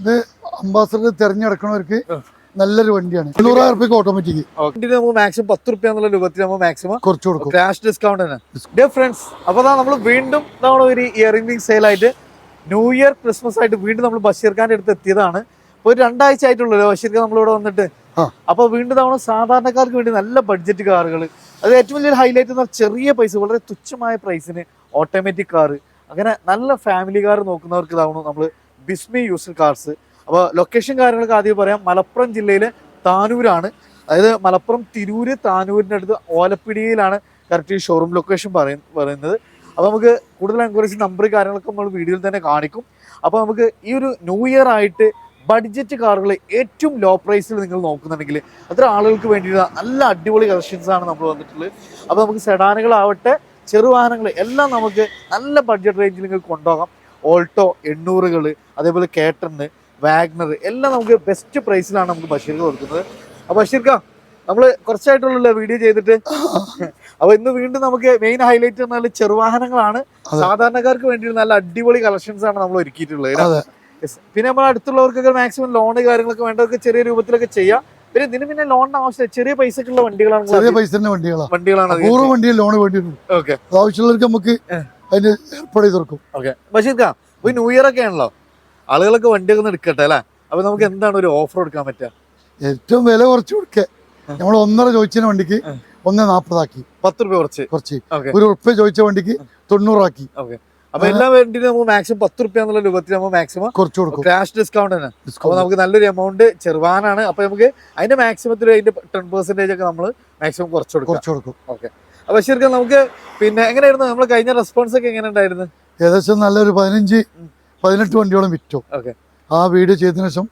ഇത് അംബാസഡർ തിരഞ്ഞെടുക്കണവർക്ക് നല്ലൊരു വണ്ടിയാണ്. എണ്ണൂറായിരം റുപ്യക്ക് ഓട്ടോമാറ്റിക് വണ്ടിന് നമുക്ക് മാക്സിമം പത്ത് റുപ്യ എന്നുള്ള രൂപത്തിൽ നമ്മൾ മാക്സിമം കുറച്ച് കൊടുക്കും. ക്യാഷ് ഡിസ്കൗണ്ട് തന്നെ. ഫ്രണ്ട്സ് അപ്പൊ നമ്മൾ വീണ്ടും നമ്മുടെ ഒരു ഇയറിംഗ് സെയിൽ ആയിട്ട് ന്യൂ ഇയർ ക്രിസ്മസ് ആയിട്ട് വീണ്ടും നമ്മൾ ബഷീർ ഖാന്റെ അടുത്ത് എത്തിയതാണ്. ഒരു രണ്ടാഴ്ച ആയിട്ടുള്ളൂ ബഷീർ ഖാൻ നമ്മളിവിടെ വന്നിട്ട്? അപ്പോൾ അപ്പൊ വീണ്ടും നമ്മൾ സാധാരണക്കാർക്ക് വേണ്ടി നല്ല ബഡ്ജറ്റ് കാറുകൾ അത് ഏറ്റവും വലിയൊരു ഹൈലൈറ്റ് എന്ന് പറഞ്ഞാൽ ചെറിയ പൈസ വളരെ തുച്ഛമായ പ്രൈസിന് ഓട്ടോമാറ്റിക് കാർ അങ്ങനെ നല്ല ഫാമിലി കാർ നോക്കുന്നവർക്ക് ഇതാവണം നമ്മൾ ബിസ്മി യൂസർ കാർസ്. അപ്പോൾ ലൊക്കേഷൻ കാര്യങ്ങളൊക്കെ ആദ്യം പറയാം. മലപ്പുറം ജില്ലയിലെ താനൂരാണ്. അതായത് മലപ്പുറം തിരൂര് താനൂരിന്റെ അടുത്ത് ഓലപ്പിടിയിലാണ് കറക്റ്റ് ഈ ഷോറൂം ലൊക്കേഷൻ പറയ- പറയുന്നത്. അപ്പോൾ നമുക്ക് കൂടുതൽ എൻക്വയറീസ് നമ്പർ കാര്യങ്ങളൊക്കെ നമ്മൾ വീഡിയോയിൽ തന്നെ കാണിക്കും. അപ്പോൾ നമുക്ക് ഈ ഒരു ന്യൂ ഇയർ ആയിട്ട് ബഡ്ജറ്റ് കാറുകൾ ഏറ്റവും ലോ പ്രൈസിൽ നിങ്ങൾ നോക്കുന്നുണ്ടെങ്കിൽ അത്ര ആളുകൾക്ക് വേണ്ടിയിട്ട് നല്ല അടിപൊളി കളക്ഷൻസാണ് നമ്മൾ വന്നിട്ടുള്ളത്. അപ്പോൾ നമുക്ക് സെഡാനുകളാവട്ടെ ചെറുവാഹനങ്ങൾ എല്ലാം നമുക്ക് നല്ല ബഡ്ജറ്റ് റേഞ്ചിൽ നിങ്ങൾക്ക് കൊണ്ടുപോകാം. ഓൾട്ടോ എണ്ണൂറുകൾ അതേപോലെ കേട്ടറിന് വാഗ്നർ എല്ലാം നമുക്ക് ബെസ്റ്റ് പ്രൈസിലാണ് നമുക്ക് ബഷീർക്ക് കൊടുക്കുന്നത്. അപ്പോൾ ബഷീർക്ക നമ്മൾ കുറച്ചായിട്ടുള്ള വീഡിയോ ചെയ്തിട്ട്? അപ്പൊ ഇന്ന് വീണ്ടും നമുക്ക് മെയിൻ ഹൈലൈറ്റ് പറഞ്ഞാൽ ചെറുവാഹനങ്ങളാണ്. സാധാരണക്കാർക്ക് വേണ്ടി നല്ല അടിപൊളി കളക്ഷൻസ് ആണ് നമ്മൾ ഒരുക്കിയിട്ടുള്ളത്. പിന്നെ നമ്മൾ അടുത്തുള്ളവർക്കൊക്കെ മാക്സിമം ലോണ് കാര്യങ്ങളൊക്കെ വേണ്ടവർക്ക് ചെറിയ രൂപത്തിലൊക്കെ ചെയ്യാം. പിന്നെ ഇതിന് പിന്നെ ലോണിന് ആവശ്യമില്ല. ചെറിയ പൈസക്കുള്ള വണ്ടികളാണ് ചെറിയ പൈസന്റെ വണ്ടികളാണ് വണ്ടികളാണ് നൂറ് വണ്ടിയിൽ ലോൺ വേണ്ടിയിട്ടുണ്ട് ഓക്കെ ആവശ്യമുള്ളവർക്ക് നമുക്ക് അതിന് ഏർപ്പാട് ചെയ്ത് കൊടുക്കും. ഓക്കെ ബഷീർക്ക ഇപ്പൊ ന്യൂ ഇയർ ഒക്കെ ആണല്ലോ. ആളുകളൊക്കെ വണ്ടി ഒക്കെ എടുക്കട്ടെ അല്ലേ? അപ്പൊ നമുക്ക് എന്താണ് ഒരു ഓഫർ കൊടുക്കാൻ പറ്റുക? ഏറ്റവും വില കുറച്ച് കൊടുക്കുക. നമ്മൾ ഒന്നര ചോദിച്ച വണ്ടിക്ക് ഒന്ന് നാപ്പതാക്കി. പത്ത് രൂപ കുറച്ച്? കുറച്ച്. ഒരു ഉറുപ്പ്യ ചോദിച്ച വണ്ടിക്ക് തൊണ്ണൂറാക്കി. അപ്പൊ എല്ലാ വണ്ടിയും നമുക്ക് മാക്സിമം പത്ത് റുപ്യ എന്നുള്ള രൂപത്തിൽ നമ്മൾ മാക്സിമം കുറച്ച് കൊടുക്കും. ക്യാഷ് ഡിസ്കൗണ്ട് തന്നെ. അപ്പൊ നമുക്ക് നല്ലൊരു എമൗണ്ട് ചെറുവാനാണ്. അപ്പൊ നമുക്ക് അതിന്റെ മാക്സിമത്തിൽ അതിന്റെ ടെൻ പെർസെന്റേജ് ഒക്കെ നമ്മൾ മാക്സിമം കുറച്ച് കൊടുക്കും കുറച്ച് കൊടുക്കും. ഓക്കെ. അപ്പൊ ശരിക്കും നമുക്ക് പിന്നെ എങ്ങനെയായിരുന്നു? നമ്മൾ കഴിഞ്ഞ റെസ്പോൺസ് ഒക്കെ എങ്ങനെ ഉണ്ടായിരുന്നു? ഏകദേശം നല്ലൊരു പതിനഞ്ച് പതിനെട്ട് വണ്ടിയോളം വിറ്റു. ഓക്കെ. ആ വീട് ചെയ്തതിനു ശേഷം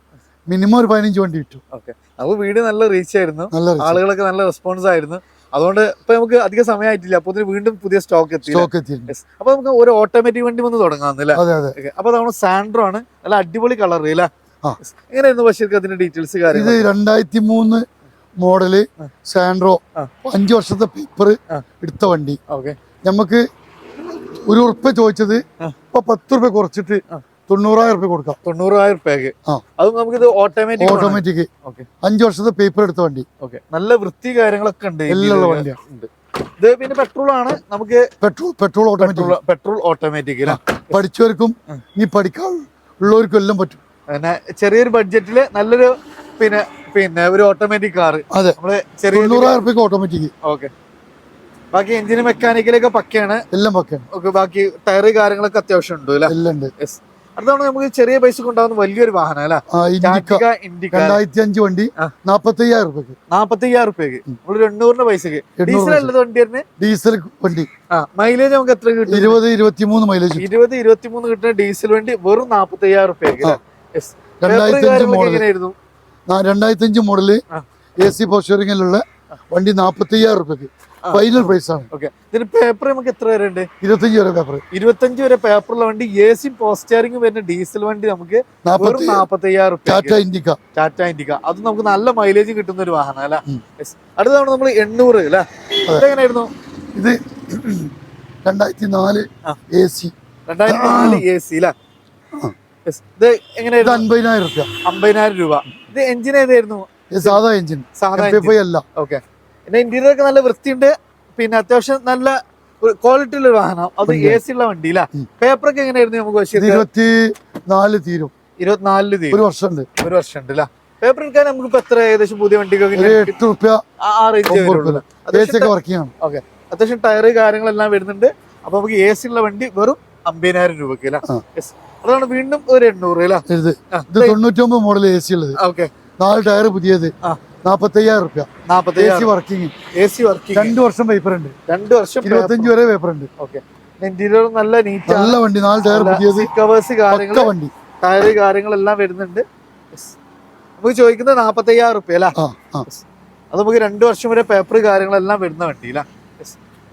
മിനിമം ഒരു പതിനഞ്ച് വണ്ടി വിറ്റു. ഓക്കെ. നമുക്ക് വീഡിയോ നല്ല റീച്ച് ആയിരുന്നു. ആളുകളൊക്കെ നല്ല റെസ്പോൺസ് ആയിരുന്നു. അതുകൊണ്ട് ഇപ്പൊ നമുക്ക് അധികം സമയമായിട്ടില്ല. അപ്പൊ വീണ്ടും പുതിയ സ്റ്റോക്ക് എത്തി സ്റ്റോക്ക് എത്തി അപ്പൊ നമുക്ക് ഒരു ഓട്ടോമാറ്റിക് വണ്ടി വന്ന് തുടങ്ങാന്നില്ല അതെ അതെ. അപ്പൊ നമ്മൾ സാൻഡ്രോ ആണ്. നല്ല അടിപൊളി കളർ അല്ലേ. എങ്ങനെയായിരുന്നു ബഷീർക്ക് അതിന്റെ ഡീറ്റെയിൽസ് ഇത് കാര്യങ്ങൾ രണ്ടായിരത്തി മൂന്ന് മോഡൽ സാൻഡ്രോ. അഞ്ചു വർഷത്തെ പേപ്പർ. എടുത്ത വണ്ടി. ഓക്കെ നമുക്ക് ഒരു ഉറുപ്പ ചോദിച്ചത്. ഇപ്പൊ പത്ത് റുപ്യ കുറച്ചിട്ട്. തൊണ്ണൂറായിരം റുപ്യ കൊടുക്കാം. തൊണ്ണൂറായിരം റുപ്യക്ക് ആ. അത് നമുക്കിത് ഓട്ടോമാറ്റിക് ഓട്ടോമാറ്റിക് അഞ്ചു വർഷത്തെ പേപ്പർ എടുത്ത വണ്ടി. നല്ല വൃത്തി കാര്യങ്ങളൊക്കെ ഉണ്ട് എല്ലാ വണ്ടിയാണ്. ഇത് പിന്നെ പെട്രോൾ ആണ്. നമുക്ക് petrol petrol automatic petrol automatic പഠിച്ചവർക്കും ഈ പഠിക്കാൻ ഉള്ളവർക്കും എല്ലാം പറ്റും. പിന്നെ ചെറിയൊരു ബഡ്ജറ്റിൽ നല്ലൊരു പിന്നെ പിന്നെ ഒരു ഓട്ടോമാറ്റിക് കാർ അതെ. നമ്മൾ ചെറിയ തൊണ്ണൂറായിരം ഓട്ടോമാറ്റിക് ഓക്കെ ബാക്കി എഞ്ചിൻ മെക്കാനിക്കലൊക്കെ പക്കയാണ്. എല്ലാം പക്കയാണ്. ഓക്കെ ബാക്കി ടയർ കാര്യങ്ങളൊക്കെ അത്യാവശ്യം ഉണ്ട് എല്ലാം ഉണ്ട്. അടുത്താണ് നമുക്ക് ചെറിയ പൈസ കൊണ്ടാവുന്ന വലിയൊരു വാഹനം അല്ലേ? രണ്ടായിരത്തി അഞ്ച് വണ്ടി. നാപ്പത്തി അയ്യായിരം റുപ്യക്ക് നാപ്പത്തി അയ്യായിരം റുപ്യക്ക് നമ്മളൊരു എണ്ണൂറിന്റെ പൈസക്ക്. ഡീസൽ വണ്ടി തന്നെ ഡീസൽ വണ്ടി. മൈലേജ് നമുക്ക് എത്ര കിട്ടും? ഇരുപത് ഇരുപത്തി മൂന്ന് മൈലേജ് ഇരുപത് ഇരുപത്തി മൂന്ന് കിട്ടുന്ന ഡീസൽ വണ്ടി വെറും നാപ്പത്തി അയ്യായിരം റുപ്യക്ക്. രണ്ടായിരത്തി അഞ്ച് രണ്ടായിരത്തി മോഡൽ. എ സി പോസ്റ്ററിംഗിലുള്ള വണ്ടി നാപ്പത്തി അയ്യായിരം റുപ്യക്ക്. ഫൈനൽ പ്രൈസ് ആണ്. ഓക്കെ ഇതിന് പേപ്പർ നമുക്ക് എത്ര വരെ ഉണ്ട് ഇരുപത്തഞ്ച് വരെ പേപ്പർ ഇരുപത്തഞ്ച് വരെ പേപ്പറുള്ള വണ്ടി എ സി പോസ്റ്റാറിംഗ് വരുന്ന ഡീസൽ വണ്ടി നമുക്ക് നാപ്പത്തയ്യായിരം ടാറ്റ ഇൻഡിക്ക ടാറ്റ ഇൻഡിക്ക അത് നമുക്ക് നല്ല മൈലേജ് കിട്ടുന്ന ഒരു വാഹനം അല്ല. അടുത്ത തവണ നമ്മൾ എണ്ണൂറ് അല്ലേ? എങ്ങനെയായിരുന്നു ഇത് രണ്ടായിരത്തി നാല്. എ സി രണ്ടായിരത്തി നാല് എ സി അല്ലേ. ഇത് എങ്ങനെയായിരുന്നു? അമ്പതിനായിരം രൂപ അമ്പതിനായിരം രൂപ. ഇത് എഞ്ചിൻ ഏതായിരുന്നു? സാധാ എഞ്ചിൻ സാധാ അല്ല. ഓക്കെ പിന്നെ ഇന്റീരിയർ ഒക്കെ നല്ല വൃത്തിയുണ്ട്. പിന്നെ അത്യാവശ്യം നല്ല ക്വാളിറ്റി ഉള്ള വാഹനം. അത് എ സി ഉള്ള വണ്ടി അല്ല. പേപ്പർ ഒക്കെ എങ്ങനെയായിരുന്നു നമുക്ക് ബഷീർ ഇരുപത്തി നാല് തീരും. ഇരുപത്തിനാലിൽ തീരും. ഒരു വർഷമുണ്ട്. ഒരു വർഷം ഉണ്ട് അല്ലേ? പേപ്പർ എടുക്കാൻ നമുക്ക് എത്ര? ഏകദേശം പുതിയ വണ്ടിക്കൊക്കെ എട്ട് റുപ്യ ആ- റേഞ്ച് വരുള്ളൂ ഓക്കെ അത്യാവശ്യം ടയർ കാര്യങ്ങളെല്ലാം വരുന്നുണ്ട്. അപ്പൊ നമുക്ക് എ സി ഉള്ള വണ്ടി വെറും അമ്പതിനായിരം രൂപക്ക് അല്ലേ. അതാണ് വീണ്ടും ഒരു എണ്ണൂറ് അല്ലേ? തൊണ്ണൂറ്റി ഒമ്പത് മോഡൽ എ സി ഉള്ളത്. ഓക്കെ നാല് ടയർ പുതിയത്. ആ. നാപ്പത്തി അയ്യായിരം റുപ്യ. നാപ്പത്തി A C working. A C working. രണ്ട് വർഷം പേപ്പർ ഉണ്ട്. രണ്ട് വർഷം ഇരുപത്തഞ്ച് വരെ പേപ്പർ ഉണ്ട്. ഓക്കെ. ഇന്റീരിയർ നല്ല നീറ്റ് നല്ല വണ്ടി നാല് ടയർ പുതിയത്. കവേഴ്സ് കാര്യങ്ങൾ വണ്ടി. ടയർ കാര്യങ്ങളെല്ലാം വരുന്നുണ്ട്. നമുക്ക് ചോദിക്കുന്നത് നാപ്പത്തി അയ്യായിരം റുപ്യ അല്ല? അത് നമുക്ക് രണ്ട് വർഷം വരെ പേപ്പർ കാര്യങ്ങളെല്ലാം വരുന്ന വണ്ടി അല്ല?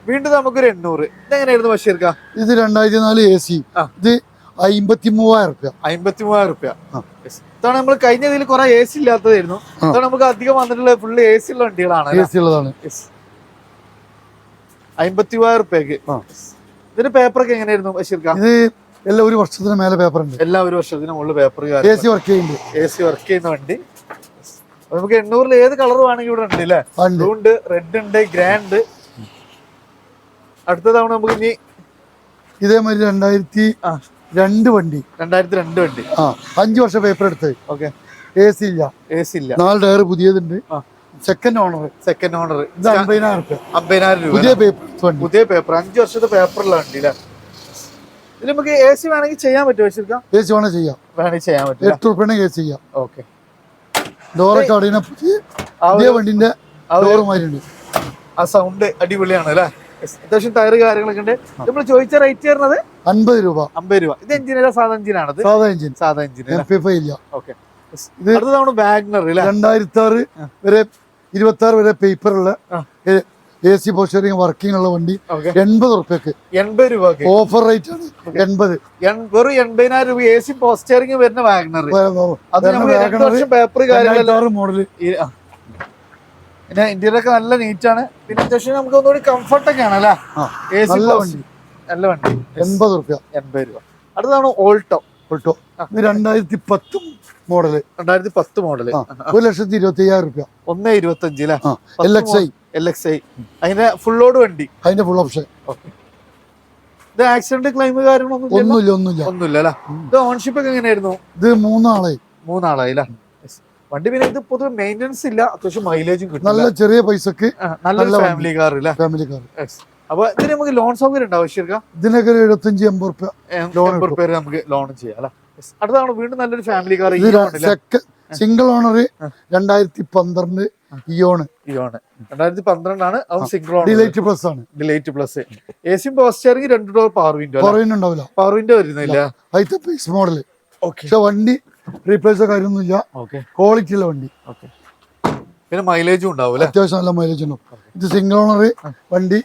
വീണ്ടും നമുക്കൊരു എണ്ണൂറ്. ഇതെങ്ങനെയായിരുന്നു ബഷീർക്ക? ഇത് രണ്ടായിരത്തി നാല് എ സി ഇത് അമ്പത്തി മൂവായിരം റുപ്യ. അമ്പത്തി മൂവായിരം റുപ്യ ആ. ഇതാണ് നമ്മൾ കഴിഞ്ഞ ഇതിൽ കുറെ എ സി ഇല്ലാത്തതായിരുന്നു. ആ. നമുക്ക് അധികം വന്നിട്ടുള്ള ഫുള്ള് എ സി ഉള്ള വണ്ടികളാണ് എ സി ഉള്ളതാണ്. അമ്പത്തി മൂവായിരം റുപ്യക്ക് ഇതിന്റെ പേപ്പർ ഒക്കെ എങ്ങനെയായിരുന്നു ബഷീർക്ക? ഇത് എല്ലാം ഒരു വർഷത്തിന് മേലെ പേപ്പർ ഉണ്ട്. എല്ലാ ഒരു വർഷത്തിന് മുകളിൽ പേപ്പർ എ സി വർക്ക് ചെയ്യുന്നുണ്ട്. എ സി വർക്ക് ചെയ്യുന്ന വണ്ടി. നമുക്ക് എണ്ണൂറിൽ ഏത് കളർ വേണമെങ്കിൽ ഇവിടെ ഉണ്ട് അല്ലേ? ബ്ലൂണ്ട് ഉണ്ട്. ബ്ലൂ ഉണ്ട് റെഡ് ഉണ്ട് ഗ്രാൻഡ് അടുത്ത തവണ നമുക്ക് ഇനി ഇതേമാതിരി രണ്ടായിരത്തി രണ്ട് വണ്ടി. രണ്ടായിരത്തി രണ്ട് വണ്ടി. ആ അഞ്ചു വർഷം പേപ്പർ എടുത്ത്. ഓക്കെ. എ സി ഇല്ല. എ സി ഇല്ല. നാല് ടയർ പുതിയതുണ്ട്. സെക്കൻഡ് ഓണർ സെക്കൻഡ് ഓണർ ഇത് അമ്പതിനായിരം രൂപ അമ്പതിനായിരം രൂപ. പുതിയ പേപ്പർ പുതിയ പേപ്പർ അഞ്ച് വർഷത്തെ പേപ്പറുള്ള വണ്ടി അല്ലേ ഇത് നമുക്ക് എ സി വേണമെങ്കിൽ ചെയ്യാൻ പറ്റുമോ ശരിക്കും എ സി വേണമെങ്കിൽ ചെയ്യാം. വേണമെങ്കിൽ ചെയ്യാൻ പറ്റില്ല. എട്ട് റുപ്യണെങ്കിൽ എ സി ചെയ്യാം. ഓക്കെ. ഡോറൊക്കെ അവിടെ പുതിയ വണ്ടിന്റെ ഡോറ് മാതിരി ആ സൗണ്ട് അടിപൊളിയാണ് അല്ലേ. അത്യാവശ്യം ടയർ കാര്യങ്ങളൊക്കെ ഉണ്ട്. നമ്മൾ ചോദിച്ച റേറ്റ് വരുന്നത് അൻപത് രൂപ. അമ്പത് രൂപ. ഇത് എഞ്ചിനല്ല സാധാ എഞ്ചിനാണത്? സാധാ എഞ്ചിൻ. സാധാ എഞ്ചിൻ എം പി ഫൈവ് ഇല്ല ഓക്കെ ഇത് അടുത്ത തവണ വാഗ്നർ രണ്ടായിരത്തി ആറ് വരെ ഇരുപത്തി ആറ് വരെ പേപ്പറുള്ള ഉള്ള എ സി പോസ്റ്ററിംഗ് വർക്കിംഗ് ഉള്ള വണ്ടി എൺപത് റുപ്യക്ക് എൺപത് രൂപ ഓഫർ റേറ്റ് ആണ് എൺപത്. എൺ- വെറും എൺപതിനായിരം രൂപ എ സി പോസ്റ്ററിംഗ് വരുന്ന വാഗ്നർ പേപ്പർ കാര്യങ്ങളെല്ലാം? മോഡൽ. പിന്നെ ഇന്ത്യയിലൊക്കെ നല്ല നീറ്റാണ് ആണ്. പിന്നെ അത്യാവശ്യം നമുക്ക് ഒന്നുകൂടി കംഫർട്ടൊക്കെയാണ് ആണ് അല്ലേ? എ സി വണ്ടി. നല്ല വണ്ടി. എൺപത് റുപ്യ എൺപത് രൂപ. അടുത്താണ് ഓൾട്ടോ. ഓൾട്ടോ. ഇത് രണ്ടായിരത്തി പത്തും മോഡൽ. രണ്ടായിരത്തി പത്ത് മോഡൽ ഒരു ലക്ഷത്തി ഇരുപത്തി അയ്യായിരം റുപ്യ ഒന്ന് ഇരുപത്തി അഞ്ച് L X I L X I അതിന്റെ ഫുൾ ലോഡ് വണ്ടി. അതിന്റെ ഫുൾ ഓപ്ഷൻ ഇത് ആക്സിഡന്റ് ക്ലെയിം കാര്യങ്ങളൊന്നും? ഒന്നുമില്ല ഒന്നുമില്ല. ഒന്നുമില്ല അല്ല ഇത് ഓൺഷിപ്പ് ഒക്കെ എങ്ങനെയായിരുന്നു? ഇത് മൂന്നാളെ. മൂന്നാളായി അല്ലേ വണ്ടി പിന്നെ ഇത് പൊതുവെ മെയിന്റെനൻസ് ഇല്ല. അത്യാവശ്യം മൈലേജും കിട്ടും നല്ല ചെറിയ പൈസക്ക് നല്ല ഫാമിലി കാർ ഇല്ല ഫാമിലി കാർ. അപ്പൊ ഇതിന് നമുക്ക് ലോൺ സൗകര്യം ഉണ്ടാവും ശരിക്കും ഇതിനൊക്കെ ഒരു എഴുപത്തഞ്ച് എൺപത് റുപ്യ എൺപത് നമുക്ക് ലോൺ ചെയ്യാം അല്ലെ? Yes. അടുത്താണ് വീണ്ടും നല്ലൊരു ഫാമിലി കാർ സിംഗിൾ ഓണർ രണ്ടായിരത്തി പന്ത്രണ്ട് ഇയോണ് ഇയോണ് രണ്ടായിരത്തി പന്ത്രണ്ടാണ് അത് സിംഗിൾ ഓണർ ഡിലൈറ്റ് പ്ലസ് ആണ്. ഡിലേറ്റ് പ്ലസ് എ സിയും സ്റ്റിയറിംഗ് രണ്ട് ഡോർ പവർ വിൻഡോ കുറവിനുണ്ടാവില്ല പവർ വിൻഡോ വരുന്നില്ല. അതിന്റെ പീസ് മോഡൽ ഓക്കെ പക്ഷെ വണ്ടി റീപ്ലേസോ കാര്യമൊന്നുമില്ല. ഓക്കെ ക്വാളിറ്റി ഉള്ള വണ്ടി. ഓക്കെ പിന്നെ മൈലേജും ഉണ്ടാവും അത്യാവശ്യം നല്ല മൈലേജ് ഉണ്ടാവും. ഇത് സിംഗിൾ ഓണർ വണ്ടി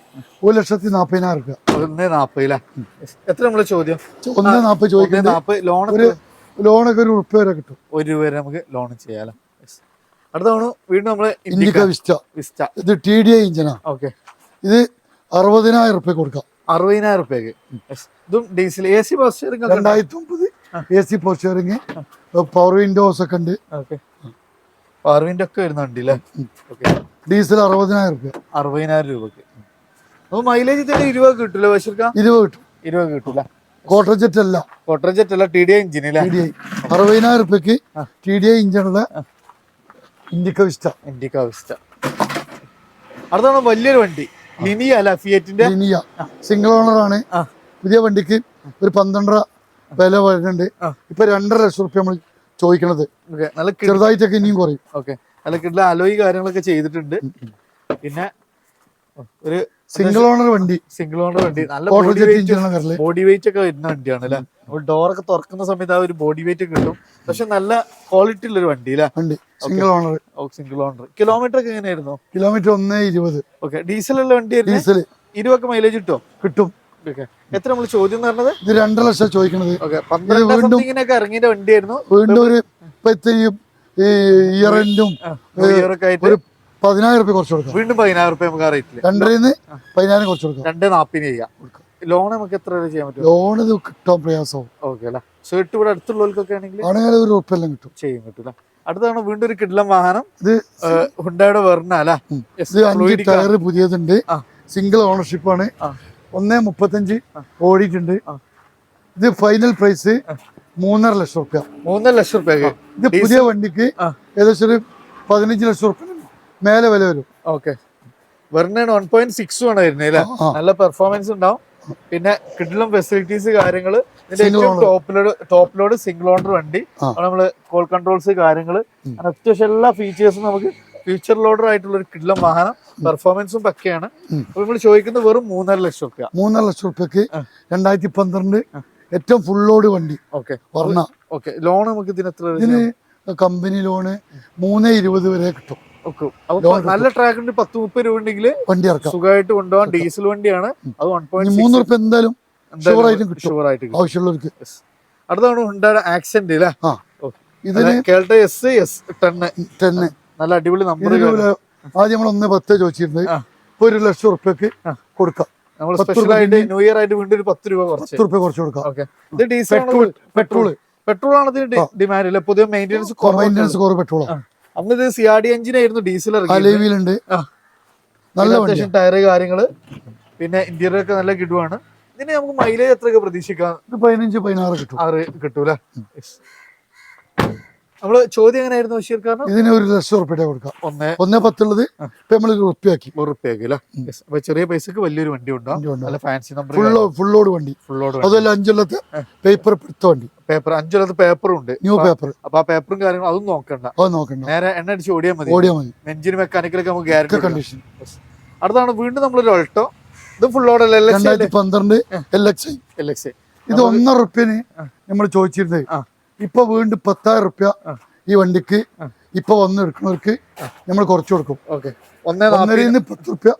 ഒരു ലക്ഷത്തി നാപ്പതിനായിരം രൂപ ഒന്ന് എത്ര നമ്മളെ ചോദ്യം? ഒന്ന് നാപ്പത് ചോദിക്കുന്നത് നാപ്പത് ലോൺ ഒരു ലോണൊക്കെ ഒരു ഉറുപ്പ് വരെ കിട്ടും. ഒരു രൂപ വരെ നമുക്ക് ലോൺ ചെയ്യാലോ അടുത്തവണ അടുത്ത തവണ വീണ്ടും നമ്മൾ ഇൻഡിക്ക വിസ്റ്റ വിസ്റ്റ ഇത് ടി ഡി ഐ ഇഞ്ചനാ ഓക്കെ ഇത് അറുപതിനായിരം റുപ്യ കൊടുക്കാം. അറുപതിനായിരം റുപ്യക്ക് ഇതും ഡീസൽ എ സി പോസ്റ്റ് രണ്ടായിരത്തി ഒമ്പത് A C post power windows ഒക്കെ ഉണ്ട്. ഓക്കെ പവർവിന്റെ ഒക്കെ വരുന്നുണ്ട് അല്ലേ ഓക്കെ ഡീസൽ അറുപതിനായിരം രൂപ അറുപതിനായിരം രൂപക്ക്. അപ്പൊ മൈലേജ് തന്നെ ഇരുപത് കിട്ടൂല ബഷീർക്ക? ഇരുപത് കിട്ടും. ഇരുപത് കിട്ടൂല? ക്വാർട്ടർ ജെറ്റ് അല്ല. കോട്ടറജറ്റ് അല്ല ടി ഡി എഞ്ചിൻ അല്ലേ ടി ഡി ഐ അറുപതിനായിരം റുപ്യക്ക് ടി ഡി ഐ ഇഞ്ചിനുള്ള ഇൻഡിക്ക വിസ്റ്റ ഇൻഡിക്ക വിസ്റ്റ അടുത്താണ് വലിയൊരു വണ്ടി. ലിനിയ അല്ല ഫിയറ്റിന്റെ ലിനിയ സിംഗിൾ ഓണർ ആണ്. പുതിയ വണ്ടിക്ക് ഒരു പന്ത്രണ്ടര വില വരുന്നുണ്ട്. ഇപ്പൊ രണ്ടര ലക്ഷം റുപ്യ നമ്മൾ ചോദിക്കണത്. നല്ല ചെറുതായിട്ടൊക്കെ ഇനിയും കുറയും. ഓക്കെ നല്ല കിട്ടില്ല അലോയി കാര്യങ്ങളൊക്കെ ചെയ്തിട്ടുണ്ട്. പിന്നെ ഒരു സിംഗിൾ ഓണർ വണ്ടി. സിംഗിൾ ഓണർ വണ്ടി. നല്ല ബോഡി വെയിറ്റ് ബോഡി വെയിറ്റ് ഒക്കെ വരുന്ന വണ്ടിയാണ് അല്ലെ? ഡോറൊക്കെ തുറക്കുന്ന സമയത്ത് ആ ഒരു ബോഡി വെയിറ്റ് കിട്ടും. പക്ഷെ നല്ല ക്വാളിറ്റി ഉള്ള ഒരു വണ്ടി അല്ലെ? വണ്ടി. Single owner single owner kilometre ഒക്കെ എങ്ങനെയായിരുന്നു? കിലോമീറ്റർ ഒന്ന് ഇരുപത്. ഓക്കെ ഡീസൽ ഉള്ള വണ്ടി ഡീസൽ ഇരുപതൊക്കെ മൈലേജ് കിട്ടും കിട്ടും. എത്ര നമ്മൾ ചോദ്യം എന്ന് പറഞ്ഞത്? ഇത് രണ്ടര ലക്ഷം ചോദിക്കണത്. വീണ്ടും- ഇറങ്ങിയ വണ്ടിയായിരുന്നു. വീണ്ടും ഒരു ഇപ്പത്തെയും ഈ ഇയർ എൻഡും ആയിട്ട് ഒരു പതിനായിരം റുപ്യ കുറച്ച് കൊടുക്കാം. വീണ്ടും പതിനായിരം റുപ്യ നമുക്ക് റേറ്റിൽ രണ്ടരന്ന് പതിനായിരം കുറച്ച് കൊടുക്കാം. രണ്ട് നാപ്പിന് ചെയ്യാം. ലോൺ നമുക്ക് എത്ര വരെ ചെയ്യാൻ പറ്റും? ലോൺ ഇത് കിട്ടാൻ പ്രയാസവും ഓക്കെ അല്ലേ? ഷർട്ട് ഇവിടെ അടുത്തുള്ളവർക്കൊക്കെ ആണെങ്കിൽ ആണെങ്കിൽ ഒരു റുപ്യ എല്ലാം കിട്ടും. ചെയ്യും കിട്ടില്ല അടുത്താണ് വീണ്ടും ഒരു കിഡ്ലം വാഹനം. ഇത് ഹുണ്ടായുടെ വെർണ അല്ല? ഉം. ഇത് അഞ്ച് ടയർ പുതിയതുണ്ട്. സിംഗിൾ ഓണർഷിപ്പ് ആണ്. ഒന്നേ മുപ്പത്തഞ്ച് ഓടിയിട്ടുണ്ട്. ഇത് ഫൈനൽ പ്രൈസ് മൂന്നര ലക്ഷം റുപ്യ മൂന്നര ലക്ഷം റുപ്യ ഇത് പുതിയ വണ്ടിക്ക്. ഏകദേശം ഒരു പതിനഞ്ച് ലക്ഷം റുപ്യ മേലെ വില വരും. ഓക്കെ വെർണയാണ് വൺ പോയിന്റ് സിക്സ് ആണ് വരുന്നത് നല്ല പെർഫോമൻസ് ഉണ്ടാവും. പിന്നെ കിഡിലും ഫെസിലിറ്റീസ് കാര്യങ്ങൾ ടോപ്പിലോട് top load top load single owner വണ്ടി. നമ്മൾ നമ്മൾ കോൾ കൺട്രോൾസ് കാര്യങ്ങൾ അത്യാവശ്യം എല്ലാ ഫീച്ചേഴ്സും നമുക്ക് ഫ്യൂച്ചർ ലോഡർ ആയിട്ടുള്ള ഒരു കിഡിലും വാഹനം പെർഫോമൻസും പക്കയാണ്. അപ്പൊ നമ്മൾ ചോദിക്കുന്നത് വെറും മൂന്നര ലക്ഷം റുപ്യ. മൂന്നര ലക്ഷം റുപ്യക്ക്. രണ്ടായിരത്തി പന്ത്രണ്ട് ഏറ്റവും ഫുൾ ലോഡ് വണ്ടി. ഓക്കെ. വർണ. ഓക്കെ. ലോൺ നമുക്ക് ഇതിന് എത്ര ഇതിന് കമ്പനി ലോണ് മൂന്ന് ഇരുപത് വരെ കിട്ടും. നല്ല ട്രാക്ക് ഉണ്ട്. പത്ത് മുപ്പത് രൂപ ഉണ്ടെങ്കിൽ വണ്ടി ഇറക്കാം. സുഖമായിട്ട് കൊണ്ടുപോകാൻ ഡീസൽ വണ്ടിയാണ്. അത് വൺ പോയിന്റ് മൂന്ന് റുപ്യ എന്തായാലും ആവശ്യമുള്ളവർക്ക്. അടുത്താണ് ഹുണ്ടായുടെ ആക്സെന്റ് അല്ലേ ഇതിന് കേൾട്ട എസ് എസ് ടെന്ന് ടെന്ന് നല്ല അടിപൊളി നമ്പർ ആദ്യം നമ്മൾ ഒന്ന് പത്ത് ചോദിച്ചിരുന്നത്. ഇപ്പൊ ഒരു ലക്ഷം റുപ്യക്ക് ആ. കൊടുക്കാം. നമ്മൾ ന്യൂ ഇയർ ആയിട്ട് വീണ്ടും ഒരു പത്ത് രൂപ കുറച്ച്. പത്ത് രൂപ കുറച്ച് കൊടുക്കാം. ഇത് ഡീസൽ പെട്രോൾ പെട്രോൾ. ആണ് ഇതിന് ഡിമാൻഡ് ഇല്ല? പൊതുവെ മെയിന്റെനൻസ് മെയിന്റെനൻസ് കുറവ് പെട്രോൾ അന്ന് ഇത് സി ആർ ഡി എഞ്ചിൻ ആയിരുന്നു ഡീസൽ ഇറങ്ങി അലേവിയിലുണ്ട്. നല്ല അത്യാവശ്യം ടയർ കാര്യങ്ങൾ പിന്നെ ഇന്റീരിയർ ഒക്കെ നല്ല കിട്ടുവാണ് ഇതിന് നമുക്ക് മൈലേജ് എത്രയൊക്കെ പ്രതീക്ഷിക്കാം? പതിനഞ്ച് പതിനാറ് കിട്ടും. ആറ് കിട്ടൂല? നമ്മൾ ചോദ്യം എങ്ങനെയായിരുന്നു ബഷീർ കാരണം? ഇതിന് ഒരു ലക്ഷം ഉറുപ്പിയുടെ കൊടുക്കാം. ഒന്ന്. ഒന്നേ പത്തുള്ളത് ഇപ്പൊ നമ്മൾ ഉറുപ്പിയാക്കി. ഉറുപ്പിയാക്കി അല്ലേ? അപ്പൊ ചെറിയ പൈസക്ക് വലിയൊരു വണ്ടി ഉണ്ടോ നല്ല ഫാൻസി നമ്പർ ഫുള്ള് ഫുള്ളോട് വണ്ടി. ഫുള്ളോട് അതല്ല അഞ്ചൊല്ലത്തെ പേപ്പർ പിടുത്ത വണ്ടി. പേപ്പർ അഞ്ചുള്ളത് പേപ്പറും ഉണ്ട്. ന്യൂ പേപ്പർ അപ്പൊ ആ പേപ്പറും കാര്യങ്ങളും അതും നോക്കണ്ട. അത് നോക്കണ്ട. നേരെ എണ്ണ അടിച്ച് ഓടിയാൽ മതി. ഓടിയാൽ മതി. എഞ്ചിന് മെക്കാനിക്കലൊക്കെ നമുക്ക് ഗ്യാരണ്ടി കണ്ടീഷൻ അടുത്താണ് വീണ്ടും നമ്മളൊരു ഓൾട്ടോ ഇത് ഫുള്ളോട് എൽ എക്സ് രണ്ടായിരത്തി പന്ത്രണ്ട് L X I L X ഇത് ഒന്നര റുപ്യന് നമ്മൾ ചോദിച്ചിരുന്നത് ആ. ഇപ്പൊ വീണ്ടും പത്തായിരം റുപ്യ ഈ വണ്ടിക്ക് ഇപ്പൊ വന്ന് എടുക്കുന്നവർക്ക് നമ്മൾ കുറച്ചു കൊടുക്കും. ഓക്കെ. ഒന്നേ നാല് ഒന്നരയിൽ നിന്ന് പത്ത് റുപ്യ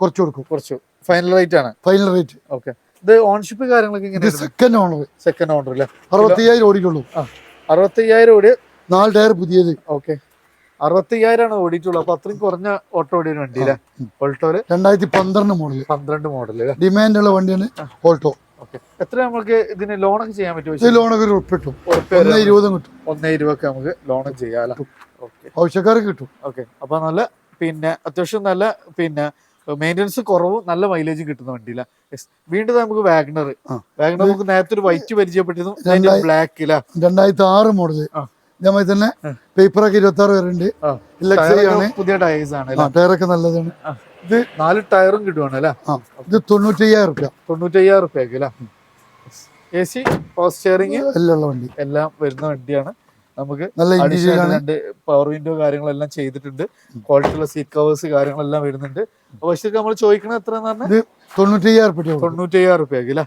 കുറച്ചു കൊടുക്കും. കുറച്ചു. ഫൈനൽ റേറ്റ് ആണ്. Final rate okay. ഇത് ഓൺഷിപ്പ് കാര്യങ്ങളൊക്കെ ഇങ്ങനെ സെക്കൻഡ് ഓണർ സെക്കൻഡ് ഓണർ അല്ലേ അറുപത്തയ്യായിരം ഓടിയിട്ടുള്ളൂ. അറുപത്തയ്യായിരം ഓടി നാല് ടയർ പുതിയത്. ഓക്കെ. അറുപത്തയ്യായിരം ആണ് ഓടിയിട്ടുള്ളൂ. അപ്പൊ അത്രയും കുറഞ്ഞ ഓട്ടോ ഓടിയ വണ്ടി അല്ലേ ഓൾട്ടോ രണ്ടായിരത്തി പന്ത്രണ്ട് മോഡൽ പന്ത്രണ്ട് മോഡൽ ഡിമാൻഡ് ഉള്ള വണ്ടിയാണ് ഓൾട്ടോ. എത്ര നമുക്ക് ഇതിന് ലോണൊക്കെ ചെയ്യാൻ പറ്റുമോ ലോണൊക്കെ കിട്ടും. ഉറപ്പ് ഇരുപതും കിട്ടും. ഒന്നേ ഇരുപതൊക്കെ നമുക്ക് ലോൺ ചെയ്യാം ആവശ്യക്കാർക്ക് കിട്ടും. ഓക്കെ അപ്പൊ നല്ല പിന്നെ അത്യാവശ്യം നല്ല പിന്നെ മെയിന്റെനൻസ് കുറവും നല്ല മൈലേജും കിട്ടുന്ന വണ്ടിയില്ല വീണ്ടും നമുക്ക് വാഗ്നർ വാഗ്നർ നമുക്ക് നേരത്തെ ഒരു വൈറ്റ് പരിചയപ്പെട്ടിരുന്നു ബ്ലാക്ക് രണ്ടായിരത്തി ആറ് മോഡൽ. ഇതേമാതിരി തന്നെ പേപ്പറൊക്കെ ഇരുപത്തി ആറ് പേരുണ്ട്. ആണ്. പുതിയ ടയേഴ്സ് ആണ് ടയറൊക്കെ നല്ലതാണ്. ഇത് നാല് ടയറും കിട്ടുവാണ് അല്ലേ ഇത് തൊണ്ണൂറ്റയ്യായിരം റുപ്യ. തൊണ്ണൂറ്റയ്യായിരം റുപ്യക്ക് അല്ലേ? എ സി പവർ സ്റ്റിയറിംഗ് എല്ലാം വണ്ടി. എല്ലാം വരുന്ന വണ്ടിയാണ്. നമുക്ക് നല്ല രണ്ട് പവർ വിൻഡോ കാര്യങ്ങളെല്ലാം ചെയ്തിട്ടുണ്ട്. ക്വാളിറ്റിയുള്ള സീറ്റ് കവേഴ്സ് കാര്യങ്ങളെല്ലാം വരുന്നുണ്ട്. അപ്പൊ പക്ഷേ നമ്മൾ ചോദിക്കുന്നത് എത്ര തൊണ്ണൂറ്റയ്യായിരം റുപ്യ. തൊണ്ണൂറ്റയ്യായിരം റുപ്യക്ക് അല്ലേ?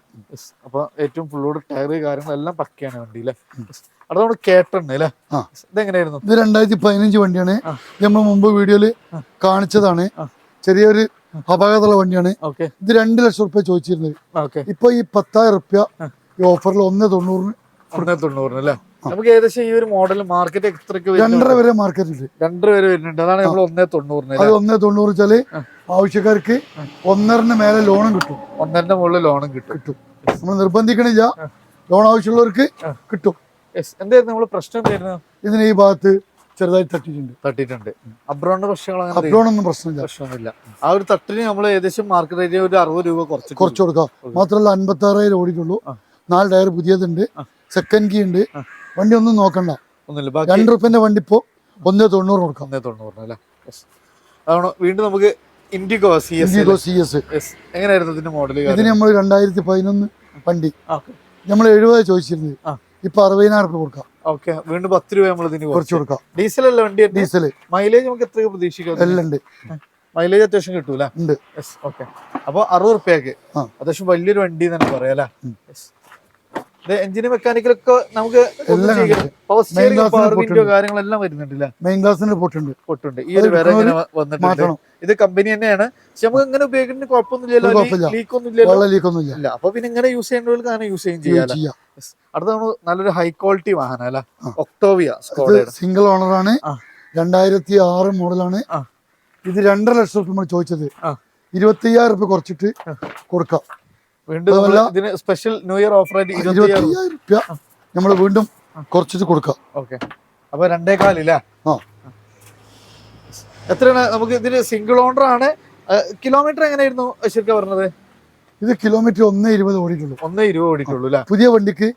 അപ്പൊ ഏറ്റവും ഫുള്ളോട് ടയർ കാര്യങ്ങളെല്ലാം പക്കയാണ് വണ്ടി അല്ലേ? അതാണ് കേട്ടുണ്ട് അല്ലേ. ഇതെങ്ങനെയായിരുന്നു? ഇത് രണ്ടായിരത്തി പതിനഞ്ച് വണ്ടിയാണ്. നമ്മൾ മുമ്പ് വീഡിയോയിൽ കാണിച്ചതാണ്. ചെറിയൊരു അപകടമുള്ള വണ്ടിയാണ്. ഇത് രണ്ട് ലക്ഷം റുപ്യ ചോദിച്ചിരുന്നത്. ഇപ്പൊ ഈ പത്തായിരം റുപ്യ ഈ ഓഫറിൽ ഒന്ന് തൊണ്ണൂറിന് ഒന്ന് തൊണ്ണൂറിന് അല്ലേ? നമുക്ക് ഏകദേശം ഈ ഒരു മോഡൽ മാർക്കറ്റ് എത്രക്ക് രണ്ടര വരെ മാർക്കറ്റിൽ രണ്ടര വരെ വരുന്നുണ്ട്. അതാണ് നമ്മൾ ഒന്നേ തൊണ്ണൂറിന് അത് ഒന്നേ തൊണ്ണൂറ് വെച്ചാൽ. ആവശ്യക്കാർക്ക് ഒന്നരന് മേലെ ലോണും കിട്ടും. ഒന്നരന്റെ മുകളിൽ ലോണും കിട്ടും. കിട്ടും. നമ്മൾ നിർബന്ധിക്കണില്ല. ലോൺ ആവശ്യമുള്ളവർക്ക്. കിട്ടും. എന്തായിരുന്നു നമ്മൾ പ്രശ്നം എന്തായിരുന്നു? ഇതിന് ഈ ഭാഗത്ത് ചെറുതായി തട്ടിയിട്ടുണ്ട്. തട്ടിയിട്ടുണ്ട്. അബ്രോണിന്റെ പ്രശ്നങ്ങൾ അബ്രോണൊന്നും പ്രശ്നമില്ല. പ്രശ്നമില്ല ആ ഒരു തട്ടിന് നമ്മൾ ഏകദേശം മാർക്കറ്റ് റേറ്റ് ഒരു അറുപത് രൂപ കുറച്ച് കുറച്ച് കൊടുക്കാം. മാത്രമല്ല അൻപത്തി ആറായിരം ഓടിയിട്ടുള്ളൂ നാല് ടയർ പുതിയതുണ്ട്. സെക്കൻഡ് കീ ഉണ്ട്. വണ്ടി ഒന്നും നോക്കണ്ട. രണ്ട് റുപ്യന്റെ വണ്ടി ഇപ്പോ ഒന്നേ തൊണ്ണൂറ് കൊടുക്കാം. ഒന്നേ തൊണ്ണൂറിന് അല്ലേ? അതാണ്? വീണ്ടും നമുക്ക് Indigo C S Indigo C S എങ്ങനെയായിരുന്നു ഇതിന്റെ മോഡൽ ഇതിന് നമ്മൾ രണ്ടായിരത്തി പതിനൊന്ന് വണ്ടി. നമ്മൾ എഴുപത് ചോദിച്ചിരുന്നത്. ഇപ്പൊ അറുപതിനായിരം റുപ്യ കൊടുക്കാം. ഓക്കെ. വീണ്ടും പത്ത് രൂപ നമ്മൾ ഇതിന് കുറച്ച് കൊടുക്കാം. ഡീസൽ അല്ല വണ്ടി ഡീസൽ മൈലേജ് നമുക്ക് എത്ര പ്രതീക്ഷിക്കാം എല്ലാം ഉണ്ട്. മൈലേജ് അത്യാവശ്യം കിട്ടൂല ഉണ്ട്. ഓക്കെ അപ്പൊ അറുപത് റുപ്യക്ക് അത്യാവശ്യം വലിയൊരു വണ്ടി തന്നെ പറയാം അല്ലേ? എഞ്ചിന് മെക്കാനിക്കലൊക്കെ നമുക്ക്. Power window. കാര്യങ്ങളെല്ലാം വരുന്നുണ്ടല്ലേ? മെയിൻ ഗ്ലാസിന്റെ പൊട്ടുണ്ട്. പൊട്ടുണ്ട്. ഈ ഒരു വില ഇങ്ങനെ വന്നിട്ടുണ്ട്. ഇത് കമ്പനി തന്നെയാണ്. പക്ഷെ നമുക്ക് ഇങ്ങനെ ഉപയോഗിക്കുന്ന. കുഴപ്പമൊന്നുമില്ലല്ലോ. ലീക്ക് വെള്ളം ഇല്ല. അപ്പൊ പിന്നെ ഇങ്ങനെ യൂസ് ചെയ്യേണ്ടവർക്ക് അങ്ങനെ യൂസ് ചെയ്യും അടുത്ത ചെയ്യാം. Yes. നല്ലൊരു ഹൈ ക്വാളിറ്റി വാഹനം അല്ല? ഒക്ടോവിയ സിംഗിൾ ഓണറാണ്. രണ്ടായിരത്തി ആറ് മോഡലാണ്. ഇത് രണ്ടര ലക്ഷം നമ്മൾ ചോദിച്ചത്. ഇരുപത്തി അയ്യായിരം റുപ്യ കുറച്ചിട്ട്. കൊടുക്കാം. വീണ്ടും ഇതിന് സ്പെഷ്യൽ ന്യൂ ഇയർ ഓഫർ ആയിട്ട് ഇരുപത്തി നമ്മൾ വീണ്ടും കുറച്ചിട്ട് കൊടുക്കാം. ഓക്കെ അപ്പൊ രണ്ടേ കാലില്ല ആ. എത്രയാണ് നമുക്ക് ഇതിന് സിംഗിൾ ഓണർ ആണ്. കിലോമീറ്റർ എങ്ങനെയായിരുന്നു ശരിക്കും പറഞ്ഞത്? ഇത് കിലോമീറ്റർ ഒന്നേ ഇരുപത് ഓടിയിട്ടുള്ളൂ. ഒന്നേ ഇരുപത് ഓടിയിട്ടുള്ളൂ അല്ലേ? പുതിയ വണ്ടിക്ക്.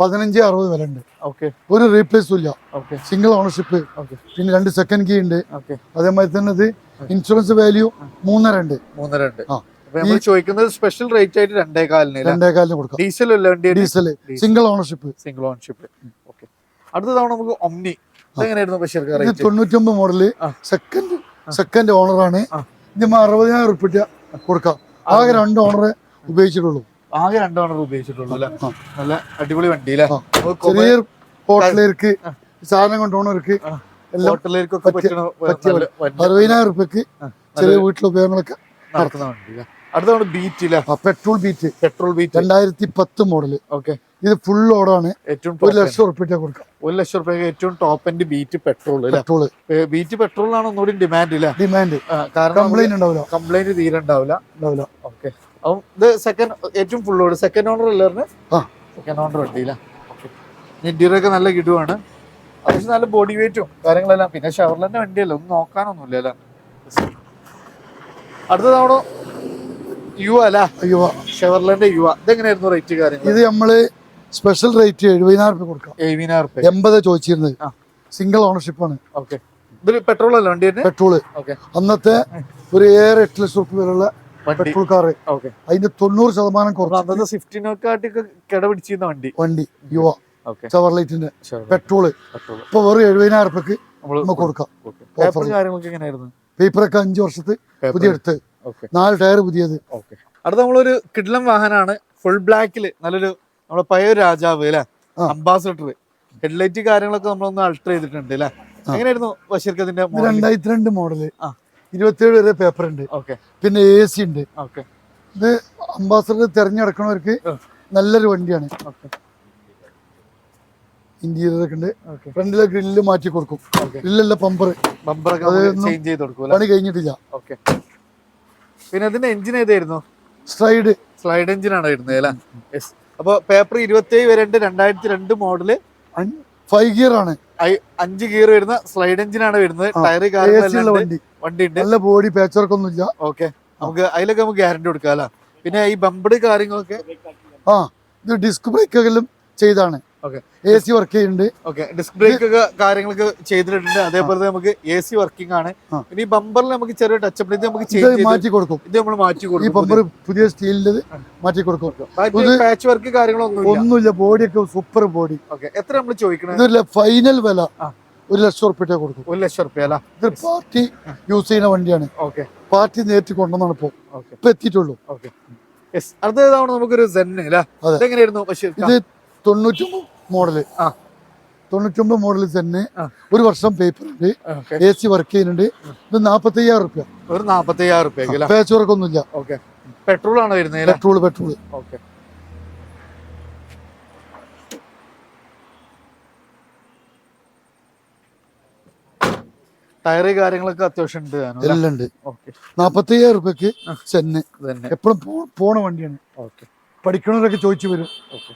പതിനഞ്ച് അറുപത് വില ഉണ്ട്. ഓക്കെ ഒരു റീപ്ലേസ് ഇല്ല. ഓക്കെ സിംഗിൾ ഓണർഷിപ്പ് ഓക്കെ പിന്നെ രണ്ട് സെക്കൻഡ് കീ ഉണ്ട്. ഓക്കെ അതേമാതിരി തന്നെ ഇത് ഇൻഷുറൻസ് വാല്യൂ മൂന്നര ഉണ്ട്. മൂന്നര ഉണ്ട്. ആ. നമ്മൾ ചോദിക്കുന്നത് സ്പെഷ്യൽ റേറ്റ് ആയിട്ട് രണ്ടേ കാലിന് രണ്ടേകാലിന് കൊടുക്കാം. ഡീസൽ അല്ല വണ്ടി? Diesel single ownership single ownership okay അടുത്ത തവണ നമുക്ക് ഒമ്നി എങ്ങനെയായിരുന്നു ബഷീർ തൊണ്ണൂറ്റൊമ്പത് മോഡൽ സെക്കൻഡ് സെക്കൻഡ് ഓണറാണ് ആണ്. ഇത് അറുപതിനായിരം ഉറുപ്പിട്ട കൊടുക്കാം. ആകെ രണ്ട് ഓണറെ ഉപയോഗിച്ചിട്ടുള്ളൂ. ആകെ രണ്ട് ഓണർ ഉപയോഗിച്ചിട്ടുള്ളൂ അല്ലേ? നല്ല അടിപൊളി വണ്ടി അല്ലേ? ചെറിയ ഹോട്ടലിലേക്ക് സാധനം കൊണ്ടുപോകണവർക്ക് ഓണർക്ക് ഹോട്ടലിലേക്കൊക്കെ പറ്റിയ- അറുപതിനായിരം ഉറുപ്പ്യക്ക് ചെറിയ വീട്ടിലെ ഉപയോഗങ്ങളൊക്കെ നടത്തുന്ന വണ്ടി അടുത്താണ് ബീറ്റ് അല്ലേ പെട്രോൾ ബീറ്റ് പെട്രോൾ ബീറ്റ് രണ്ടായിരത്തി പത്ത് മോഡൽ ഓക്കെ ഇത് ഫുൾ ഓടാണ് ഏറ്റവും ഒരു ലക്ഷം ഉറപ്പിട്ട് കൊടുക്കാം. ഒരു ലക്ഷം റുപ്യ ഏറ്റവും top end Beat petrol petrol Beat Beat പെട്രോളിനാണ് ഒന്നുകൂടി ഡിമാൻഡ് ഇല്ല ഡിമാൻഡ് കാരണം കംപ്ലൈന്റ് ഉണ്ടാവില്ല. കംപ്ലൈന്റ് തീരെ ഉണ്ടാവില്ല. ഉണ്ടാവില്ല. ഓക്കെ അപ്പം ഇത് സെക്കൻഡ് ഏറ്റവും ഫുൾ ഓട് സെക്കൻഡ് ഓണർ അല്ലേ ആ. സെക്കൻഡ് ഓണർ വണ്ടിയില്ല ഇന്റീരിയർ ഒക്കെ നല്ല കിടുവാണ്. അത്യാവശ്യം നല്ല ബോഡി വെയിറ്റും കാര്യങ്ങളെല്ലാം. പിന്നെ ഷവർലന്റെ വണ്ടിയല്ലേ? ഒന്നും നോക്കാനൊന്നുമില്ല അല്ലേ അടുത്ത തവണ യുവ അല്ല? യുവ. ഷെവർലന്റെ യുവ. ഇതെങ്ങനെയായിരുന്നു റേറ്റ് കാര്യങ്ങൾ ഇത് നമ്മൾ സ്പെഷ്യൽ റേറ്റ് എഴുപതിനായിരം രൂപ കൊടുക്കാം. എഴുപതിനായിരം റുപ്യ. എൺപത് ചോദിച്ചിരുന്നത്. സിംഗിൾ ഓണർഷിപ്പ് ആണ്. ഓക്കെ ഇത് പെട്രോൾ അല്ല വണ്ടി പെട്രോൾ അന്നത്തെ ഒരു ഏഴ് എട്ട് ലക്ഷം റുപ്യ വരെയുള്ള പെട്രോൾ കാർ ഓക്കെ അതിന്റെ തൊണ്ണൂറ് ശതമാനം കുറച്ച്. അന്നത്തെ സ്വിഫ്റ്റിനെക്കാട്ടിയൊക്കെ കിട പിടിച്ചിരുന്ന വണ്ടി. വണ്ടി യുവ. ചവർലൈറ്റിന്റെ പെട്രോൾ പെട്രോൾ ഇപ്പൊ വെറും എഴുപതിനായിരം റുപ്യക്ക് നമ്മൾ നമുക്ക് കൊടുക്കാം. പേപ്പറൊക്കെ അഞ്ച് വർഷത്ത് പുതിയ എടുത്ത്. നാല് ടയർ പുതിയത്. അടുത്ത നമ്മളൊരു കിഡ്ലം വാഹനമാണ് ഫുൾ ബ്ലാക്കിൽ നല്ലൊരു നമ്മുടെ പഴയ രാജാവ് അല്ലെ. അംബാസഡർ ഹെഡ്ലൈറ്റ് കാര്യങ്ങളൊക്കെ നമ്മളൊന്ന് അൾട്ടർ ചെയ്തിട്ടുണ്ട് അല്ലെ എങ്ങനെയായിരുന്നു ബഷീർക്കതിന്റെ രണ്ടായിരത്തി രണ്ട് മോഡൽ. ഇരുപത്തിയേഴ് വരെ പേപ്പർ ഉണ്ട്. ഓക്കെ പിന്നെ എ സി ഉണ്ട്. ഓക്കെ ഇത് അംബാസഡർ തിരഞ്ഞെടുക്കണവർക്ക് നല്ലൊരു വണ്ടിയാണ്. ഇന്റീരിയർ ഒക്കെ ഉണ്ട്. ഫ്രണ്ടിലെ ഗ്രില്ല് മാറ്റി കൊടുക്കും. ഗ്രില്ലല്ല പമ്പർ പമ്പർ പണി കഴിഞ്ഞിട്ടില്ല. ഓക്കെ പിന്നെ അതിന്റെ എഞ്ചിൻ ഏതായിരുന്നു? സ്ലൈഡ് എഞ്ചിൻ ആണ് വരുന്നത് അല്ലേ? യെസ് അപ്പൊ പേപ്പർ ഇരുപത്തേഴ് വരെ ഉണ്ട് രണ്ടായിരത്തി രണ്ട് മോഡൽ ഫൈവ് ഗിയർ ആണ് അഞ്ച് ഗിയർ വരുന്ന സ്ലൈഡ് എഞ്ചിൻ ആണ് വരുന്നത്. ടയർ വണ്ടി വണ്ടി. ഉണ്ട് നല്ല ബോഡി പാച്ച് വർക്ക് ഒന്നും ഇല്ല ഓക്കെ നമുക്ക് അതിലൊക്കെ നമുക്ക് ഗ്യാരണ്ടി കൊടുക്കാം അല്ല? പിന്നെ ഈ ബമ്പഡ് കാര്യങ്ങളൊക്കെ ആ ഇത് ഡിസ്ക് ബ്രേക്കെല്ലാം ചെയ്താണ്. ഓക്കെ എ സി വർക്ക് ചെയ്യുന്നുണ്ട്. ഓക്കെ ഡിസ്ക് ബ്രേക്ക് ഒക്കെ കാര്യങ്ങളൊക്കെ ചെയ്തിട്ടുണ്ട്. അതേപോലെ തന്നെ നമുക്ക് എ സി വർക്കിംഗ് ആണ്. ഇനി ബമ്പറിൽ നമുക്ക് ചെറിയ ടച്ചപ്പ് ഇത് നമുക്ക് ചെയ്ത് മാറ്റി കൊടുക്കും. ഇത് നമ്മൾ മാറ്റി കൊടുക്കും. ഈ ബമ്പർ പുതിയ സ്റ്റീലിന്റെ മാറ്റി കൊടുക്കും. പാച്ച് വർക്ക് കാര്യങ്ങളൊന്നും ഒന്നുമില്ല. ബോഡിയൊക്കെ സൂപ്പർ ബോഡി ഓക്കെ എത്ര നമ്മൾ ചോദിക്കണം? ഇതില്ല ഫൈനൽ വില. ഒരു ലക്ഷം ഉറുപ്പിട്ടേ കൊടുക്കും. ഒരു ലക്ഷം ഉറുപ്പ്യ അല്ല? ഇത് പാർട്ടി യൂസ് ചെയ്യുന്ന വണ്ടിയാണ്. ഓക്കെ പാർട്ടി നേരിട്ട് കൊണ്ടുവന്നാണ് ഇപ്പോൾ ഇപ്പൊ എത്തിയിട്ടുള്ളൂ. ഓക്കെ അടുത്ത അടുത്തതാണ് നമുക്കൊരു സെന്നെ അല്ലേ? അതെങ്ങനെയായിരുന്നു പക്ഷേ ഇത് തൊണ്ണൂറ്റൊമ്പത് മോഡൽ. ആ. തൊണ്ണൂറ്റൊമ്പത് മോഡലിൽ തന്നെ ഒരു വർഷം പേപ്പർ ഉണ്ട് എ സി വർക്ക് ചെയ്യുന്നുണ്ട്. ഇത് നാപ്പത്തി അയ്യായിരം റുപ്യ ഒരു നാപ്പത്തി അയ്യായിരം റുപ്യ പേച്ച് വർക്ക് ഒന്നുമില്ല ഓക്കെ. പെട്രോൾ ആണ് വരുന്നത് petrol petrol petrol okay. Tyre കാര്യങ്ങളൊക്കെ അത്യാവശ്യം ഉണ്ട് എല്ലാം ഉണ്ട്. ഓക്കെ. നാപ്പത്തി അയ്യായിരം റുപ്യക്ക് ചെന്ന് എപ്പോഴും പോണ വണ്ടിയാണ്. ഓക്കെ. പഠിക്കണവരൊക്കെ ചോദിച്ചു വരും. ഓക്കെ.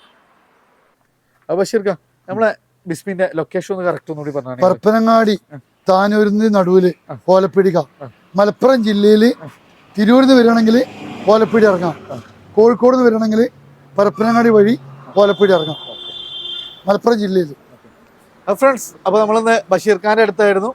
ബഷീർക്ക നമ്മളെ ബിസ്മിന്റെ ലൊക്കേഷൻ ഒന്ന് കറക്റ്റ് ഒന്നുകൂടി പറഞ്ഞു പരപ്പനങ്ങാടി താനൂരിന് നടുവിൽ കോലപ്പിടിക ഓലപ്പിടിക. മലപ്പുറം ജില്ലയിൽ തിരൂരിന്ന് വരികയാണെങ്കിൽ ഓലപ്പിടി ഇറങ്ങാം. കോഴിക്കോട് നിന്ന് വരികയാണെങ്കിൽ പരപ്പനങ്ങാടി വഴി ഓലപ്പിടി ഇറങ്ങാം. മലപ്പുറം ജില്ലയിൽ. ഫ്രണ്ട്സ് അപ്പോൾ നമ്മളിന്ന് ബഷീർ ഖാന്റെ അടുത്തായിരുന്നു.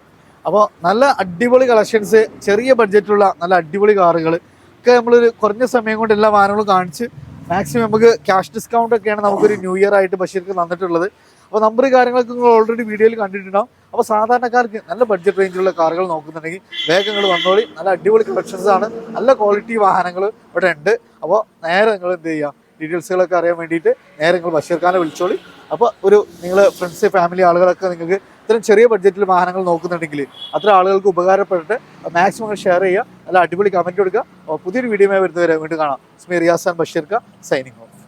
അപ്പോൾ നല്ല അടിപൊളി കളക്ഷൻസ് ചെറിയ ബഡ്ജറ്റുള്ള നല്ല അടിപൊളി കാറുകൾ ഒക്കെ നമ്മളൊരു കുറഞ്ഞ സമയം കൊണ്ട് എല്ലാ വാഹനങ്ങളും കാണിച്ച് മാക്സിമം നമുക്ക് ക്യാഷ് ഡിസ്കൗണ്ട് ഒക്കെയാണ് നമുക്കൊരു ന്യൂ ഇയർ ആയിട്ട് ബഷീർക്ക് തന്നിട്ടുള്ളത്. അപ്പോൾ നമ്പർ കാര്യങ്ങളൊക്കെ നിങ്ങൾ ഓൾറെഡി വീഡിയോയിൽ കണ്ടിട്ടുണ്ടാവും. അപ്പോൾ സാധാരണക്കാർക്ക് നല്ല ബഡ്ജറ്റ് റേഞ്ചിലുള്ള കാറുകൾ നോക്കുന്നുണ്ടെങ്കിൽ വേഗം നിങ്ങൾ വന്നോളി. നല്ല അടിപൊളി കളക്ഷൻസ് ആണ്. നല്ല ക്വാളിറ്റി വാഹനങ്ങൾ ഇവിടെ ഉണ്ട് അപ്പോൾ നേരെ നിങ്ങൾ എന്ത് ചെയ്യുക? ഡീറ്റെയിൽസുകളൊക്കെ അറിയാൻ വേണ്ടിയിട്ട് നേരെ നിങ്ങൾ ബഷീർ ഖാനെ വിളിച്ചോളി. അപ്പോൾ ഒരു നിങ്ങൾ ഫ്രണ്ട്സ് ഫാമിലി ആളുകളൊക്കെ നിങ്ങൾക്ക് ഇത്രയും ചെറിയ ബഡ്ജറ്റിൽ വാഹനങ്ങൾ നോക്കുന്നുണ്ടെങ്കിൽ അത്ര ആളുകൾക്ക് ഉപകാരപ്പെട്ടിട്ട് മാക്സിമം ഷെയർ ചെയ്യുക. അല്ല അടിപൊളി കമന്റ് കൊടുക്കുക. പുതിയൊരു വീഡിയോ വരുന്നവരെ വീണ്ടും കാണാം. സ്മി റിയാസാൻ ബഷീർക്ക സൈനിങ്